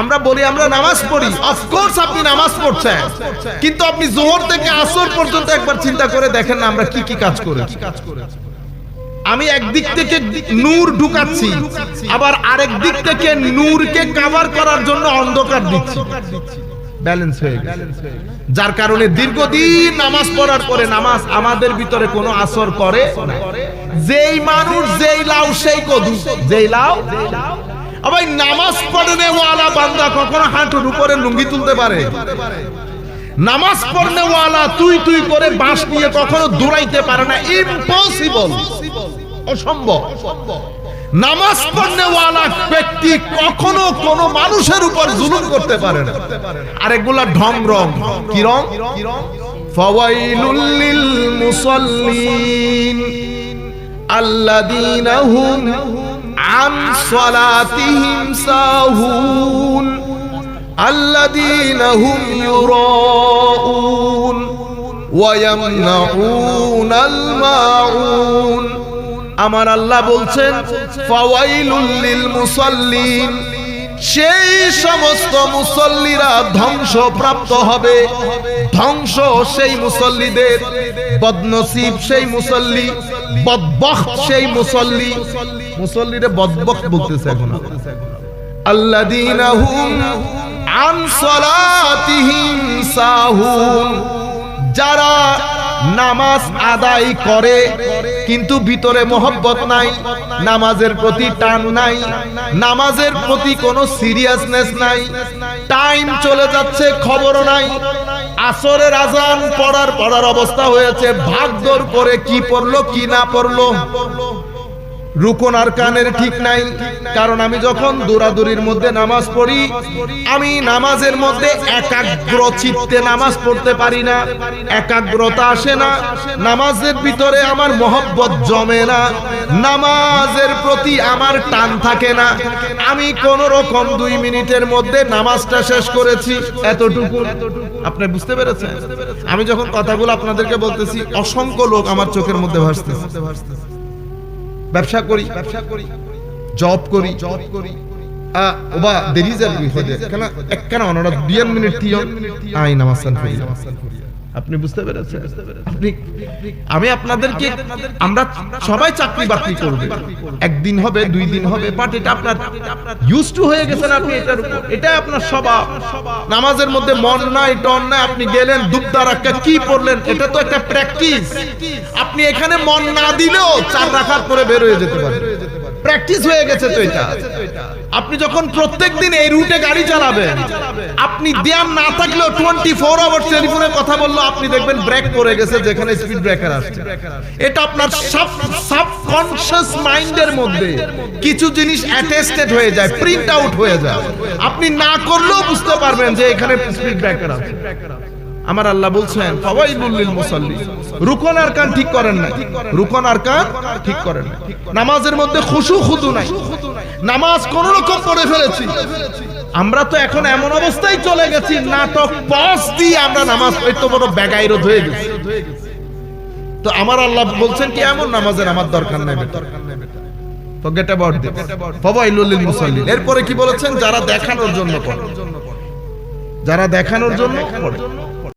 আমরা বলি, আমরা নামাজ পড়ি। অফকোর্স আপনি নামাজ পড়ছেন। কিন্তু আপনি জোহর থেকে আসর পর্যন্ত একবার চিন্তা করে দেখেন না আমরা কি কি কাজ করেছি। আমি একদিক থেকে নূর ঢুকাচ্ছি, আবার আরেক দিক থেকে নূরকে কভার করার জন্য অন্ধকার দিচ্ছি। ব্যালেন্স হয়ে গেছে। যার কারণে দীর্ঘদিন নামাজ পড়ার পরে নামাজ আমাদের ভিতরে কোনো আসর করে। যেই মানুষ যেই লাউ, সেই কদু। যেই লাউ আবার নামাজ পড়নে ওয়ালা বান্দা কখনো হাঁটুর উপরে লুঙ্গি তুলতে পারে? নামাজ পড়নে ওয়ালা তুই তুই করে বাঁশ নিয়ে কখনো দৌড়াইতে পারে না। ইম্পসিবল অসম্ভব! নামাজ পড়নে ওয়ালা ব্যক্তি কখনো কোন মানুষের উপর জুলুম করতে পারে না। আর এগুলা ঢং রং। কি রং? ফাওয়াইলুল লিল মুসাল্লিন। আল্লাযীনা হুম আন সালাতিহিম সাহুন আল্লাযীনা হুম ইউরাউন ويمنعون الماعون আমার আল্লাহ বলছেন ফাওয়াইলুল লিল মুসাল্লিন সেই সমস্ত মুসল্লিরা ধ্বংসপ্রাপ্ত হবে ধ্বংস সেই মুসল্লিদের বদনসিব সেই মুসল্লি সেই মুসল্লি। মুসল্লিরে বদবখ বলতেছে এখন যারা নামাজ আদায় করে, কিন্তু ভিতরে মোহব্বত নাই, নামাজের প্রতি টান নাই, নামাজের প্রতি কোনো সিরিয়াসনেস নাই টাইম চলে যাচ্ছে, খবরও নাই আসরের আজান পড়ার পড়ার অবস্থা হয়েছে। ভাগদৌড় করে কি পড়ল কি না পড়ল? রুকন আর কানের ঠিক নাই। কারণ আমি যখন দৌড়াদৌড়ির মধ্যে নামাজ পড়ি, আমি নামাজের মধ্যে একাগ্র চিত্তে নামাজ পড়তে পারি না, একাগ্রতা আসে না, নামাজের ভিতরে আমার মহব্বত জমে না, নামাজের প্রতি আমার টান থাকে না। আমি কোন রকম দুই মিনিটের মধ্যে নামাজটা শেষ করেছি, এতটুকু। আপনি বুঝতে পেরেছেন? আমি যখন কথাগুলো আপনাদেরকে বলতেছি, অসংখ্য লোক আমার চোখের মধ্যে ভাসতেছে। ব্যবসা করি ব্যবসা করি জব করি। জব করি। ওবা দেরি যাবি কেন এক কেন অনরা দুই মিনিট তিয়ন আই নামাজ করি আপনি বুঝতে পেরেছেন? আপনি আমি আপনাদেরকে আমরা সবাই চাকরি বাকরি করবে। একদিন হবে দুই দিন হবে বাট এটা আপনার ইউজ টু হয়ে গেছেন আপনি এটার উপর। এটা আপনার স্বভাব। নামাজের মধ্যে মন নাই টন নাই আপনি গেলেন দুবদার একটা কি পড়লেন? এটা তো একটা প্র্যাকটিস আপনি এখানে মন না দিলেও চার রাখার পরে বের হয়ে যেতে পারেন প্র্যাকটিস হয়ে গেছে তো এটা। আপনি যখন প্রত্যেকদিন এই রুটে গাড়ি চালাবেন, আপনি ধ্যান না থাকলেও টোয়েন্টি ফোর আওয়ার টেলিফোনে কথা বলল আপনি দেখবেন ব্রেক পড়ে গেছে, যেখানে স্পিড ব্রেকার আসছে এটা আপনার সাব সাবকনশিয়াস মাইন্ডের মধ্যে কিছু জিনিস অ্যাটেস্টেড হয়ে যায় প্রিন্ট আউট হয়ে যায়। আপনি না করলেও বুঝতে পারবেন যে এখানে স্পিড ব্রেকার আছে। আমার আল্লাহ বলছেন, ফাওয়াইলুল লিল মুসাল্লি। রুকন আর কান ঠিক করেন না রুকন আর কান ঠিক করেন না নামাজের মধ্যে খুশু খুদু নাই। নামাজ কোন রকম পড়ে ফেলেছি। আমরা তো এখন এমন অবস্থায় চলে গেছি নাটক পজ দিয়ে আমরা নামাজ এত বড় বেগাইরত হয়ে গেছি। তো আমার আল্লাহ বলছেন কি, এমন নামাজের আমার দরকার নাই বেটা। ফরগেট অ্যাবাউট দিস এরপরে কি বলেছেন? যারা দেখানোর জন্য করে যারা দেখানোর জন্য